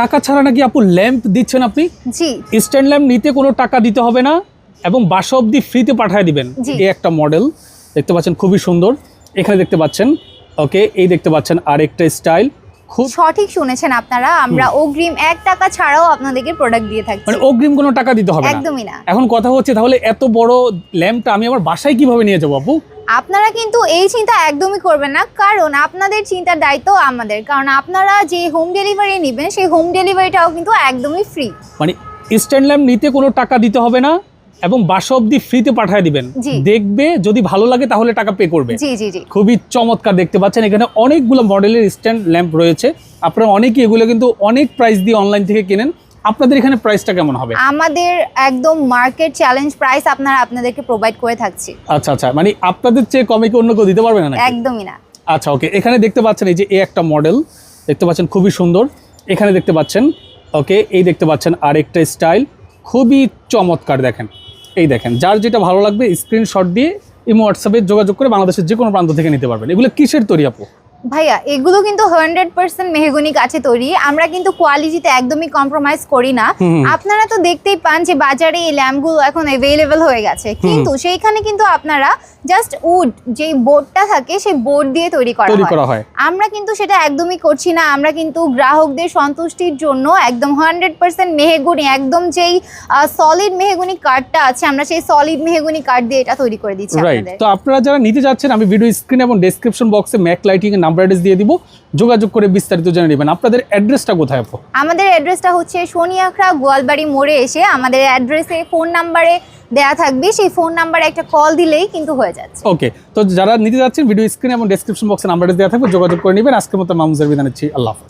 টাকা ছাড়া নাকি আপু ল্যাম্প দিচ্ছেন আপনি? জি। স্ট্যান্ড ল্যাম্প নিতে কোনো টাকা দিতে হবে না এবং বাসা অবধি ফ্রিতে পাঠিয়ে দিবেন। এই একটা মডেল দেখতে পাচ্ছেন খুবই সুন্দর। এখানে দেখতে পাচ্ছেন ওকে এই দেখতে পাচ্ছেন আরেকটা স্টাইল খুব সঠিক শুনেছেন আপনারা আমরা অগ্রিম এক টাকা ছাড়াও আপনাদেরকে প্রোডাক্ট দিয়ে থাকছি। মানে অগ্রিম কোনো টাকা দিতে হবে না। একদমই না। এখন কথা হচ্ছে তাহলে এত বড় ল্যাম্পটা আমি আমার বাসায় কীভাবে নিয়ে যাব আপু? আপনারা কিন্তু এই চিন্তা একদমই করবেন না কারণ আপনাদের চিন্তার দায়িত্ব আমাদের। কারণ আপনারা যে হোম ডেলিভারি নেবেন সেই হোম ডেলিভারিটাও কিন্তু একদমই ফ্রি মানে স্ট্যান্ড ল্যাম্প নিতে কোনো টাকা দিতে হবে না এবং বাসা অবধি ফ্রিতে পাঠিয়ে দিবেন। দেখবে যদি ভালো লাগে তাহলে টাকা পে করবে। জি জি জি। খুবই চমৎকার দেখতে পাচ্ছেন এখানে অনেকগুলো মডেলের স্ট্যান্ড ল্যাম্প রয়েছে। আপনারা অনেকেই এগুলো কিন্তু অনেক প্রাইস দিয়ে অনলাইন থেকে কেনেন। আপনাদের এখানে প্রাইসটা কেমন হবে? আমাদের একদম মার্কেট চ্যালেঞ্জ প্রাইস আপনারা আপনাদেরকে প্রোভাইড করে থাকছি। আচ্ছা আচ্ছা মানে আপনাদের চেয়ে কমে কি অন্য কেউ দিতে পারবে না একদমই না। আচ্ছা ওকে এখানে দেখতে পাচ্ছেন এই যে এই একটা মডেল দেখতে পাচ্ছেন খুবই সুন্দর। এখানে দেখতে পাচ্ছেন ওকে এই দেখতে পাচ্ছেন আরেকটা স্টাইল খুবই চমৎকার দেখেন। এই দেখেন যার যেটা ভালো লাগবে স্ক্রিনশট দিয়ে ইমো হোয়াটসঅ্যাপে যোগাযোগ করে বাংলাদেশের যে কোনো প্রান্ত থেকে নিতে পারবেন। এগুলো কিসের তৈরি আপু? ভাইয়া এগুলো কিন্তু হান্ড্রেড পার্সেন্ট মেহগুনি কাছে তৈরি। আমরা কিন্তু কোয়ালিটিতে একদমই কম্প্রোমাইজ করি না। আপনারা তো দেখতেই পান যে বাজারে এই ল্যাম্পগুলো এখন অ্যাভেলেবেল হয়ে গেছে। কিন্তু সেইখানে কিন্তু আপনারা জাস্ট উড যে বোর্ডটা থাকে সেই বোর্ড দিয়ে তৈরি করা হয়। আমরা কিন্তু সেটা একদমই করছি না। আমরা কিন্তু গ্রাহকদের সন্তুষ্টির জন্য একদম হান্ড্রেড পার্সেন্ট মেহেগুনি একদম যেই সলিড মেহেগুনি কার্ডটা আছে আমরা সেই সলিড মেহেগুনি কার্ড দিয়ে এটা তৈরি করে দিচ্ছি তো আপনারা যারা নিতে যাচ্ছেন আমি ভিডিও স্ক্রিন এবং ডেসক্রিপশন বক্সে ম্যাক লাইটিং এর নাম্বার অ্যাড্রেস দিয়ে দিব। যোগাযোগ করে বিস্তারিত জেনে নেবেন। আপনাদের অ্যাড্রেসটা কোথায় আপু? আমাদের অ্যাড্রেসটা হচ্ছে গোয়ালবাড়ি মোড়ে এসে আমাদের অ্যাড্রেসে ফোন নাম্বারে দেয়া থাকবে। সেই ফোন নাম্বারে একটা কল দিলেই কিন্তু হয়ে যাচ্ছে। ওকে তো যারা নিতে যাচ্ছেন ভিডিও স্ক্রিন এবং ডেসক্রিপশন বক্সে নাম্বার দেওয়া থাকবে যোগাযোগ করে নেবেন। আজকের মতো মামুজার বিধান আল্লাহ